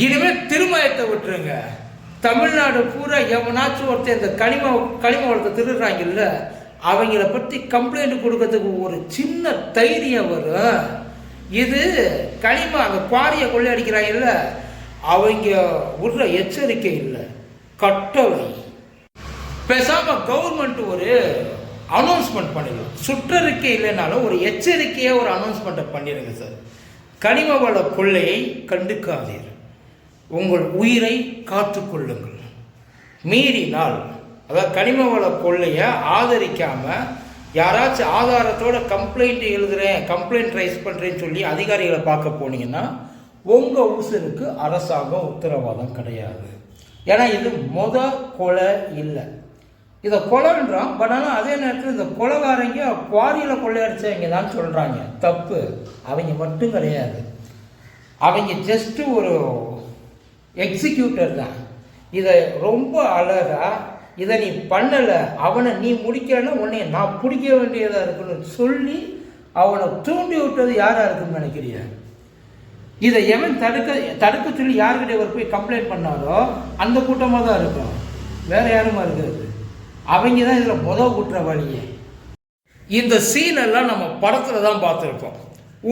இனிமேல் திருமயத்தை விட்டுருங்க. தமிழ்நாடு பூரா எவனாச்சும் ஒருத்தர் இந்த கனிம கனிம வளத்தை திருடுறாங்கல்ல அவங்கள பற்றி கம்ப்ளைண்ட் கொடுக்கறதுக்கு ஒரு சின்ன தைரியம் வரும். இது கனிம அந்த குவாரியை கொள்ளையடிக்கிறாங்கல்ல அவங்க விடுற எச்சரிக்கை இல்லை கட்டளை. பேசாம கவர்மெண்ட் ஒரு அனௌன்ஸ்மெண்ட் பண்ணிடலாம் சுற்றறிக்கை இல்லைனாலும் ஒரு எச்சரிக்கையாக ஒரு அனௌன்ஸ்மெண்ட்டை பண்ணிடுங்க சார் கனிம வள கொள்ளையை கண்டுக்காதீர்கள். உங்கள் உயிரை காத்துக்கொள்ளுங்கள். மீறினால் அதாவது கனிம வள கொள்ளையை ஆதரிக்காமல் யாராச்சும் ஆதாரத்தோட கம்ப்ளைண்ட் எழுதுகிறேன் கம்ப்ளைண்ட் ரைஸ் பண்ணுறேன்னு சொல்லி அதிகாரிகளை பார்க்க போனீங்கன்னா உங்கள் உசுருக்கு அரசாங்கம் உத்தரவாதம் கிடையாது. ஏன்னா இது மொத கொலை இல்லை. இதை கொலைன்றான் பட் ஆனால் அதே நேரத்தில் இந்த கொலைகாரங்க குவாரியில் கொள்ளையடிச்சவங்க தான் சொல்கிறாங்க தப்பு. அவங்க மட்டும் கிடையாது. அவங்க ஜஸ்ட்டு ஒரு எக்ஸிக்யூட்டர் தான். இதை ரொம்ப அழகாக இதை நீ பண்ணலை அவனை நீ முடிக்கலைன்னா உன்னை நான் பிடிக்க வேண்டியதாக இருக்குன்னு சொல்லி அவனை தூண்டி விட்டது யாராக இருக்குன்னு நினைக்கிறிய? இதை எவன் தடுக்க தடுக்க சொல்லி யாருக்கிட்டே இவர் போய் கம்ப்ளைண்ட் பண்ணாரோ அந்த கூட்டமாக தான் இருக்கும். வேற யாருமா இருக்கிறது? அவங்க தான் இதில் முதல் குற்றவாளியே இந்த சீனெல்லாம் நம்ம படத்தில் தான் பார்த்துருக்கோம்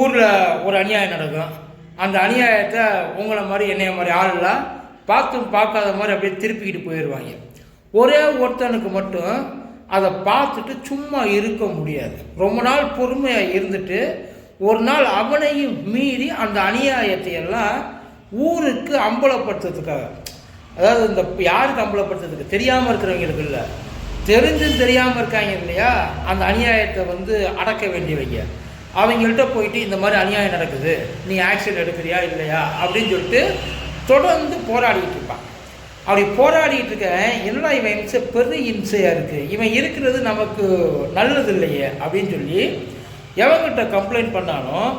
ஊரில் ஒரு அநியாயம் நடக்கும். அந்த அநியாயத்தை உங்களை மாதிரி என்னைய மாதிரி ஆளெல்லாம் பார்த்தும் பார்க்காத மாதிரி அப்படியே திருப்பிக்கிட்டு போயிடுவாங்க. ஒரே ஒருத்தனுக்கு மட்டும் அதை பார்த்துட்டு சும்மா இருக்க முடியாது. ரொம்ப நாள் பொறுமையாக இருந்துட்டு ஒரு நாள் அவனையும் மீறி அந்த அநியாயத்தை எல்லாம் ஊருக்கு அம்பலப்படுத்துறதுக்காக அதாவது இந்த யாருக்கு அம்பலப்படுத்துறதுக்கு? தெரியாமல் இருக்கிறவங்களுக்கு இல்லை. தெரிஞ்சும் தெரியாமல் இருக்காங்க இல்லையா? அந்த அநியாயத்தை வந்து அடக்க வேண்டியவங்க. அவங்கள்ட்ட போயிட்டு இந்த மாதிரி அநியாயம் நடக்குது நீ ஆக்ஷன் எடுக்கிறியா இல்லையா அப்படின்னு சொல்லிட்டு தொடர்ந்து போராடிக்கிட்டு இருப்பான். அப்படி போராடிட்டு இருக்க என்னடா இவன் இம்சை பெரிய இம்சையாக இருக்குது இவன் இருக்கிறது நமக்கு நல்லது இல்லையே அப்படின்னு சொல்லி எவங்கிட்ட கம்ப்ளைண்ட் பண்ணாலும்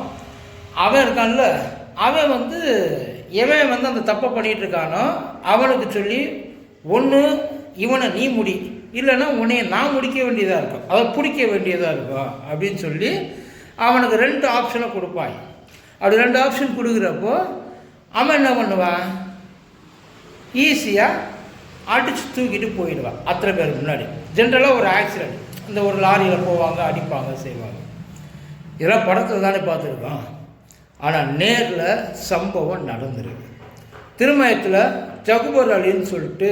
அவன் இருக்கான்ல அவன் வந்து எவன் வந்து அந்த தப்பை பண்ணிகிட்டு இருக்கானோ அவனுக்கு சொல்லி ஒன்று இவனை நீ முடி. இல்லைன்னா உன்னைய நான் முடிக்க வேண்டியதாக இருக்கும். அதை பிடிக்க வேண்டியதாக இருக்கும். அப்படின்னு சொல்லி அவனுக்கு ரெண்டு ஆப்ஷனை கொடுப்பாய். அப்படி ரெண்டு ஆப்ஷன் கொடுக்குறப்போ அவன் என்ன பண்ணுவான் ஈஸியாக அடித்து தூக்கிட்டு போயிடுவான் அத்தனை பேர் முன்னாடி. ஜென்ரலாக ஒரு ஆக்சிடெண்ட் இந்த ஒரு லாரியில் போவாங்க அடிப்பாங்க செய்வாங்க. இதெல்லாம் படத்தில் தானே பார்த்துருக்கோம். ஆனால் நேரில் சம்பவம் நடந்துருக்கு. திருமயத்தில் ஜகுபர் அலின்னு சொல்லிட்டு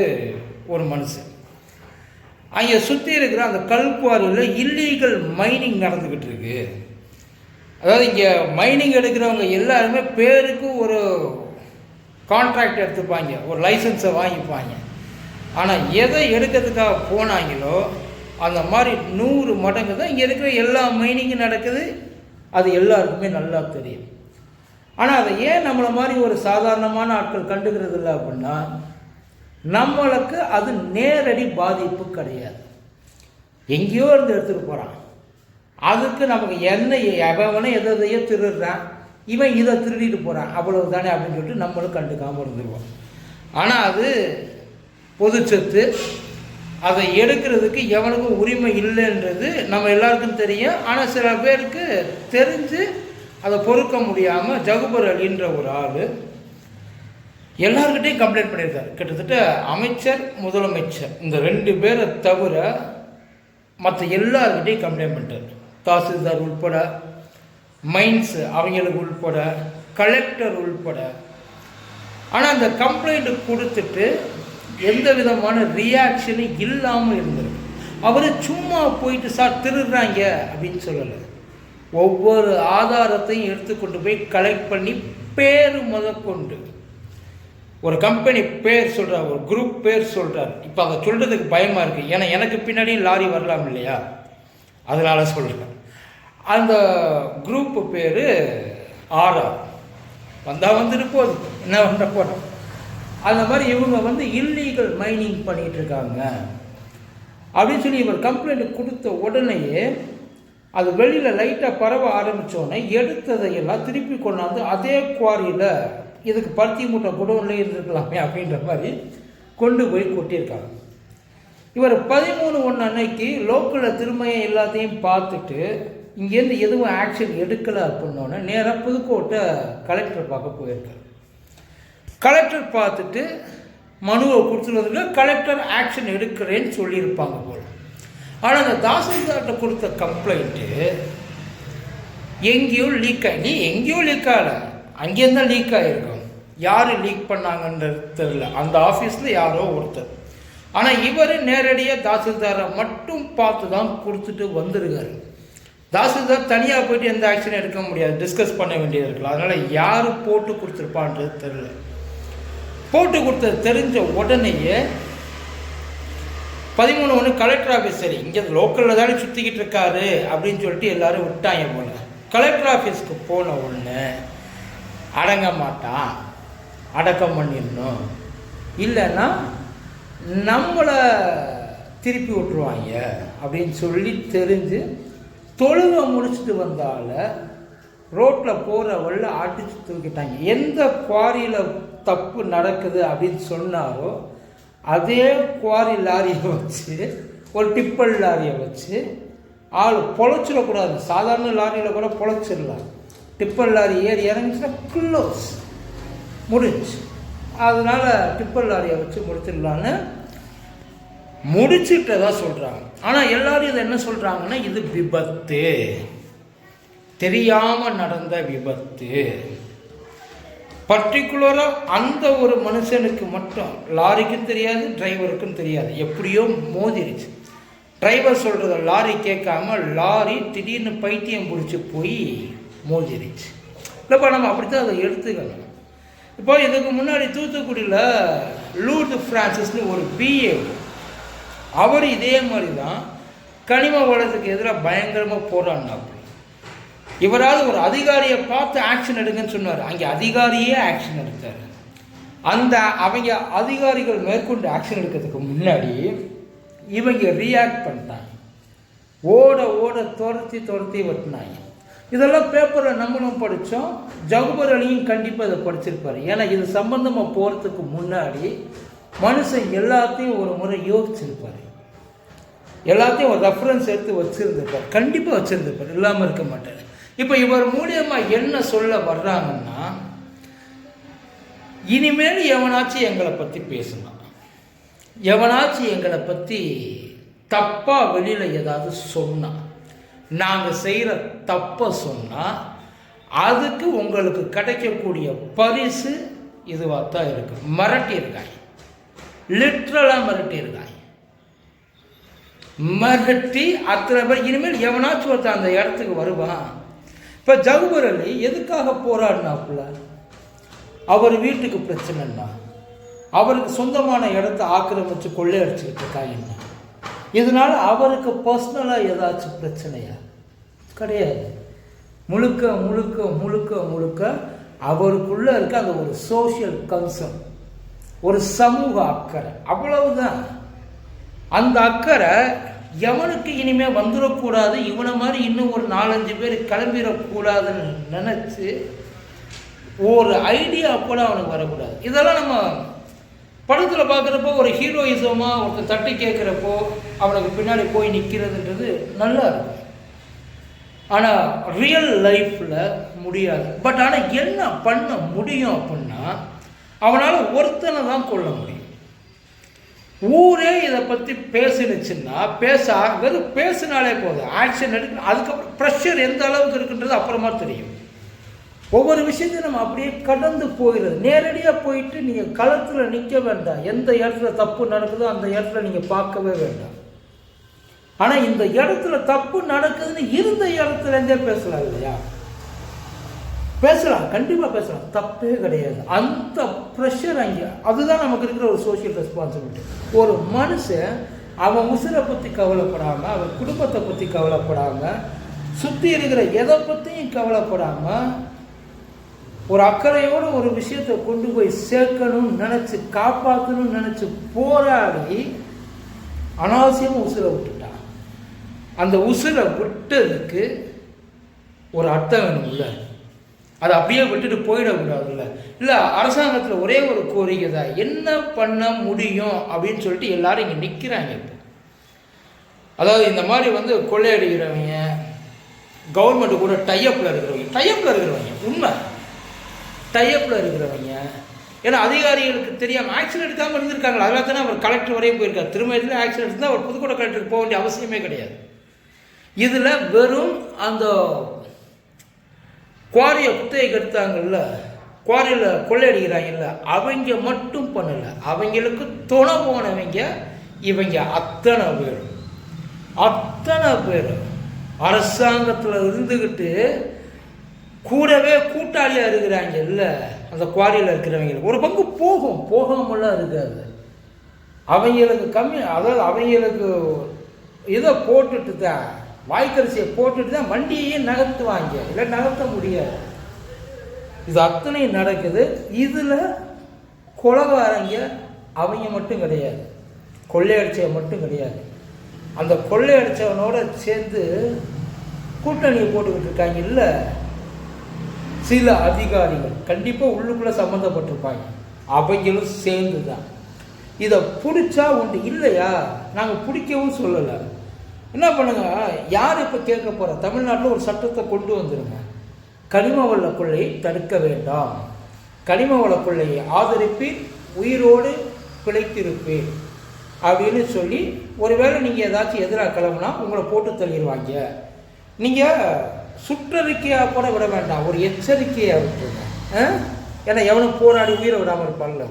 ஒரு மனுஷன். அங்கே சுற்றி இருக்கிற அந்த கல்குவாரியில் இல்லீகல் மைனிங் நடந்துக்கிட்டு இருக்குது அதாவது இங்கே மைனிங் எடுக்கிறவங்க எல்லாருமே பேருக்கு ஒரு கான்ட்ராக்ட் எடுத்துப்பாங்க ஒரு லைசன்ஸை வாங்கிப்பாங்க. ஆனால் எதை எடுக்கிறதுக்காக போனாங்களோ அந்த மாதிரி நூறு மடங்கு தான் இங்கே இருக்கிற எல்லா மைனிங்கும் நடக்குது. அது எல்லாருக்குமே நல்லா தெரியும். ஆனால் அதை ஏன் நம்மளை மாதிரி ஒரு சாதாரணமான ஆட்கள் கண்டுக்கிறது இல்லை அப்படின்னா நம்மளுக்கு அது நேரடி பாதிப்பு கிடையாது. எங்கேயோ இருந்து எடுத்துகிட்டு போகிறான் அதுக்கு நமக்கு என்ன எவனே எதை எதையோ திருடுறான். இவன் இதை திருடிட்டு போகிறான் அவ்வளவு தானே அப்படின்னு சொல்லிட்டு நம்மளும் கண்டுக்காமல் இருந்துருவோம். ஆனால் அது பொது சொத்து. அதை எடுக்கிறதுக்கு எவனுக்கும் உரிமை இல்லைன்றது நம்ம எல்லாருக்கும் தெரியும். ஆனால் சில பேருக்கு தெரிஞ்சு அதை பொறுக்க முடியாமல் ஜகுபர் அலின்ற ஒரு ஆள் எல்லார்கிட்டையும் கம்ப்ளைண்ட் பண்ணியிருக்காரு. கிட்டத்தட்ட அமைச்சர் முதலமைச்சர் இந்த ரெண்டு பேரை தவிர மற்ற எல்லார்கிட்டையும் கம்ப்ளைண்ட் பண்ணிட்டார். தாசில்தார் உள்பட மைன்ஸ் அவங்களுக்கு உள்பட கலெக்டர் உள்பட. ஆனால் அந்த கம்ப்ளைண்ட் கொடுத்துட்டு எந்த விதமான ரியாக்ஷனும் இல்லாமல் இருந்திருக்கு. அவர் சும்மா போயிட்டு சார் திருடுறாங்க அப்படின்னு சொல்லலை. ஒவ்வொரு ஆதாரத்தையும் எடுத்துக்கொண்டு போய் கலெக்ட் பண்ணி பேர் முதற்கொண்டு ஒரு கம்பெனி பேர் சொல்கிறார் ஒரு குரூப் பேர் சொல்கிறார் இப்போ அதை சொல்கிறதுக்கு பயமாக இருக்குது ஏன்னா எனக்கு பின்னாடியும் லாரி வரலாம் இல்லையா? அதனால் சொல்கிறேன் அந்த குரூப் பேர் ஆர்ஆர் வந்தால் வந்துட்டு போகுது என்ன பண்ண போகிறோம் அந்த மாதிரி இவங்க வந்து இல்லீகல் மைனிங் பண்ணிகிட்டு இருக்காங்க அப்படின்னு சொல்லி இவர் கம்ப்ளைண்ட் கொடுத்த உடனேயே அது வெளியில் லைட்டாக பரவ ஆரம்பித்தோடனே எடுத்ததையெல்லாம் திருப்பி கொண்டாந்து அதே குவாரியில் இதுக்கு பருத்தி மூட்டை குடோன்லேயே இருந்திருக்கலாமே அப்படின்ற மாதிரி கொண்டு போய் கொட்டியிருக்காங்க. இவர் பதிமூணு ஒன்று அன்னைக்கு லோக்கலில் திரும்பியும் எல்லாத்தையும் பார்த்துட்டு இங்கேருந்து எதுவும் ஆக்ஷன் எடுக்கலை அப்படின்னோடனே நேராக புதுக்கோட்டை கலெக்டர் பார்க்க போயிருக்காரு. கலெக்டர் பார்த்துட்டு மனுவை கொடுத்துருவதில்ல கலெக்டர் ஆக்ஷன் எடுக்கிறேன்னு சொல்லியிருப்பாங்க போல். ஆனால் அந்த தாசில்தார்கிட்ட கொடுத்த கம்ப்ளைண்ட்டு எங்கேயோ லீக் ஆகி எங்கேயோ லீக் ஆகலை. அங்கேயும் தான் லீக் ஆகிருக்கும் யார் லீக் பண்ணாங்கன்றது தெரியல. அந்த ஆஃபீஸில் யாரோ ஒருத்தர். ஆனால் இவர் நேரடியாக தாசில்தாரை மட்டும் பார்த்து தான் கொடுத்துட்டு வந்திருக்காரு. தாசில்தார் தனியாக போயிட்டு எந்த ஆக்ஷனும் எடுக்க முடியாது. டிஸ்கஸ் பண்ண வேண்டியது இருக்கலாம் அதனால் யார் போட்டு கொடுத்துருப்பான்றது தெரியல. போட்டு கொடுத்தது தெரிஞ்ச உடனேயே பதிமூணு ஒன்று கலெக்டர் ஆஃபீஸ் சரி இங்கே லோக்கலில் தானே சுற்றிக்கிட்டு இருக்காரு அப்படின்னு சொல்லிட்டு எல்லோரும் விட்டாங்க போல. கலெக்டர் ஆஃபீஸ்க்கு போன உடனே அடங்க மாட்டான். அடக்கம் பண்ணிடணும். இல்லைன்னா நம்மளை திருப்பி விட்டுருவாங்க அப்படின்னு சொல்லி தெரிஞ்சு தொழுக முடிச்சுட்டு வந்தால ரோட்டில் போகிற வழியில் அடிச்சு தூக்கிட்டாங்க. எந்த குவாரியில் தப்பு நடக்குது அப்படின்னு சொன்னாரோ அதே குவாரி லாரியை வச்சு ஒரு டிப்பல் லாரியை வச்சு ஆள் பொழைச்சிடக்கூடாது. சாதாரண லாரியில் கூட பொழைச்சிடலாம். டிப்பல் லாரி ஏறி இறங்கிச்சுன்னா க்ளோஸ் முடிஞ்சு அதனால் டிப்பல் லாரியை வச்சு முடிச்சிடலான்னு முடிச்சுட்டதா சொல்கிறாங்க ஆனால் எல்லாரும் இதை என்ன சொல்கிறாங்கன்னா இது விபத்து. தெரியாமல் நடந்த விபத்து. பர்டிகுலராக அந்த ஒரு மனுஷனுக்கு மட்டும் லாரிக்கும் தெரியாது டிரைவருக்கும் தெரியாது. எப்படியோ மோதிருச்சு. டிரைவர் சொல்கிறத லாரி கேட்காம லாரி திடீர்னு பைத்தியம் பிடிச்சி போய் மோதிருச்சு. இல்லைப்பா நம்ம அப்படி தான் அதை எடுத்துக்கணும். இப்போ இதுக்கு முன்னாடி தூத்துக்குடியில் லூர்து ஃப்ரான்சிஸ்னு ஒரு பிஏ அவர் இதே மாதிரி தான் கனிம வளத்துக்கு எதிராக பயங்கரமாக போராடினாப்புல இவராவது ஒரு அதிகாரியை பார்த்து ஆக்ஷன் எடுங்கன்னு சொன்னார். அங்கே அதிகாரியே ஆக்ஷன் எடுத்தார். அந்த அவங்க அதிகாரிகள் மேற்கொண்டு ஆக்ஷன் எடுக்கிறதுக்கு முன்னாடி இவங்க ரியாக்ட் பண்ணிட்டாங்க. ஓட ஓட துரத்தி துரத்தி வெட்டினாங்க. இதெல்லாம் பேப்பரில் நம்மளும் படித்தோம் ஜகுபர் அலியும் கண்டிப்பாக இதை படிச்சிருப்பார். ஏன்னா இது சம்பந்தமாக போகிறதுக்கு முன்னாடி மனுஷன் எல்லாத்தையும் ஒரு முறை யோசிச்சிருப்பார். எல்லாத்தையும் ஒரு ரெஃபரன்ஸ் எடுத்து வச்சுருந்துருப்பார். கண்டிப்பாக வச்சுருந்துருப்பார். இல்லாமல் இருக்க மாட்டார். இப்போ இவர் மூலியமாக என்ன சொல்ல வர்றாங்கன்னா இனிமேல் எவனாச்சும் எங்களை பற்றி பேசணும் எவனாச்சும் எங்களை பற்றி தப்பாக வெளியில் ஏதாவது சொன்னால் நாங்கள் செய்கிற தப்பை சொன்னால் அதுக்கு உங்களுக்கு கிடைக்கக்கூடிய பரிசு இதுவாக தான் இருக்கு. மிரட்டியிருக்காங்க லிட்ரலாக மிரட்டியிருக்காங்க மிரட்டி அத்தனை பேர் இனிமேல் எவனாச்சும் ஒருத்தன் அந்த இடத்துக்கு வருவான். இப்போ ஜவுபர் அலி எதுக்காக போராடினாப்புல? அவர் வீட்டுக்கு பிரச்சனைன்னா அவருக்கு சொந்தமான இடத்த ஆக்கிரமித்து கொள்ளையடிச்சுக்கிட்டு இருக்காங்க இதனால் அவருக்கு பர்சனலாக ஏதாச்சும் பிரச்சனையா? கிடையாது. முழுக்க முழுக்க முழுக்க முழுக்க அவருக்குள்ளே இருக்க அந்த ஒரு சோஷியல் கன்சர்ன் ஒரு சமூக அக்கறை. அவ்வளவுதான். அந்த அக்கறை எவனுக்கு இனிமே வந்துடக்கூடாது? இவனை மாதிரி இன்னும் ஒரு நாலஞ்சு பேர் கிளம்பிடக்கூடாதுன்னு நினச்சி ஒரு ஐடியா கூட அவனுக்கு வரக்கூடாது. இதெல்லாம் நம்ம படத்தில் பார்க்குறப்போ ஒரு ஹீரோயிசமாக ஒருத்தர் தட்டி கேட்குறப்போ அவனுக்கு பின்னாடி போய் நிற்கிறதுன்றது நல்லா இருக்கும். ஆனால் ரியல் லைஃப்பில் முடியாது. பட் ஆனால் என்ன பண்ண முடியும் அப்படின்னா அவனால் ஒருத்தனை தான் கொள்ள முடியும். ஊரே இதை பற்றி பேசினுச்சுன்னா பேச வெறும் பேசினாலே போதும். ஆக்ஷன் எடுக்க அதுக்கப்புறம் ப்ரெஷர் எந்த அளவுக்கு இருக்குன்றது அப்புறமா தெரியும். ஒவ்வொரு விஷயத்தையும் நம்ம அப்படியே கடந்து போயிடுது நேரடியாக போயிட்டு நீங்கள் களத்தில் நிற்க வேண்டாம். எந்த இடத்துல தப்பு நடக்குதோ அந்த இடத்துல நீங்கள் பார்க்கவே வேண்டாம். ஆனால் இந்த இடத்துல தப்பு நடக்குதுன்னு இருந்த இடத்துலேருந்தே பேசலாம் இல்லையா? பேசலாம் கண்டிப்பாக பேசலாம். தப்பே கிடையாது. அந்த ப்ரெஷர் அங்கே அதுதான் நமக்கு இருக்கிற ஒரு சோஷியல் ரெஸ்பான்சிபிலிட்டி ஒரு மனுஷன் அவன் உசுரை பற்றி கவலைப்படாமல் அவன் குடும்பத்தை பற்றி கவலைப்படாமல் சுற்றி இருக்கிற எதை பற்றியும் கவலைப்படாமல் ஒரு அக்கறையோடு ஒரு விஷயத்தை கொண்டு போய் சேர்க்கணும்னு நினச்சி காப்பாற்றணும்னு நினச்சி போராடி அனாவசியமாக உசுரை விட்டுட்டான். அந்த உசுரை விட்டதுக்கு ஒரு அர்த்தம் வேணும்ல? அதை அப்படியே விட்டுட்டு போயிடக்கூடாதுல்ல. இல்லை அரசாங்கத்தில் ஒரே ஒரு கோரிக்கை தான். என்ன பண்ண முடியும் அப்படின்னு சொல்லிட்டு எல்லாரும் இங்கே நிற்கிறாங்க இப்போ. அதாவது இந்த மாதிரி வந்து கொள்ளையடிக்கிறவங்க கவர்மெண்ட் கூட டைப்பில் இருக்கிறவங்க டைப்பில் இருக்கிறவங்க உண்மை. டைப்பில் இருக்கிறவங்க. ஏன்னா அதிகாரிகளுக்கு தெரியாமல் ஆக்சிடென்ட் எடுக்காமல் இருந்திருக்காங்க அதனால தானே அவர் கலெக்டர் வரையும் போயிருக்கார். திருமணத்தில் ஆக்சிடென்ட் எடுத்தால் அவர் புதுக்கோட்டை கலெக்டருக்கு போக வேண்டிய அவசியமே கிடையாது. இதில் வெறும் அந்த குவாரியை குத்தகைக்கு எடுத்தாங்கல்ல குவாரியில் கொள்ளையடிக்கிறாங்கல்ல அவங்க மட்டும் பண்ணலை. அவங்களுக்கு துணை போனவங்க இவங்க அத்தனை பேர். அத்தனை பேர். அரசாங்கத்தில் இருந்துக்கிட்டு கூடவே கூட்டாளியாக இருக்கிறாங்கல்ல அந்த குவாரியில் இருக்கிறவங்களுக்கு ஒரு பங்கு போகும் போகாமலாம் இருக்காது. அவங்களுக்கு கம்மி அதாவது அவங்களுக்கு இதை போட்டுட்டு தான் வாய்க்கரிசியை போட்டுட்டு தான் வண்டியையே நகர்த்துவாங்க. இல்லை நகர்த்த முடியாது. இது அத்தனை நடக்குது. இதில் கொலகாரங்க அவங்க மட்டும் கிடையாது. கொள்ளையடிச்சவன் மட்டும் கிடையாது. அந்த கொள்ளையடிச்சவனோட சேர்ந்து கூட்டணியை போட்டுக்கிட்டு இருக்காங்க. இல்லை சில அதிகாரிகள் கண்டிப்பாக உள்ளுக்குள்ளே சம்மந்தப்பட்டிருப்பாங்க. அவங்களும் சேர்ந்து தான் இதை பிடிச்சா உண்டு. இல்லையா? நாங்கள் பிடிக்கவும் சொல்லலை. என்ன பண்ணுங்க? யார் இப்போ கேட்க போகிறா தமிழ்நாட்டில் ஒரு சட்டத்தை கொண்டு வந்துருங்க. கனிம வள கொள்ளையை தடுக்க வேண்டாம். கனிம வள கொள்ளையை ஆதரிப்பீர் உயிரோடு பிழைத்திருப்பீர் அப்படின்னு சொல்லி ஒருவேளை நீங்கள் ஏதாச்சும் எதிராக கிளம்புனா உங்களை போட்டு தள்ளிடுவாங்க. நீங்கள் சுற்றறிக்கையாக கூட விட வேண்டாம். ஒரு எச்சரிக்கையாக விட்டுருங்க. ஆ? ஏன்னா எவனும் போராடி உயிரை விடாமல் இருப்பான்ல.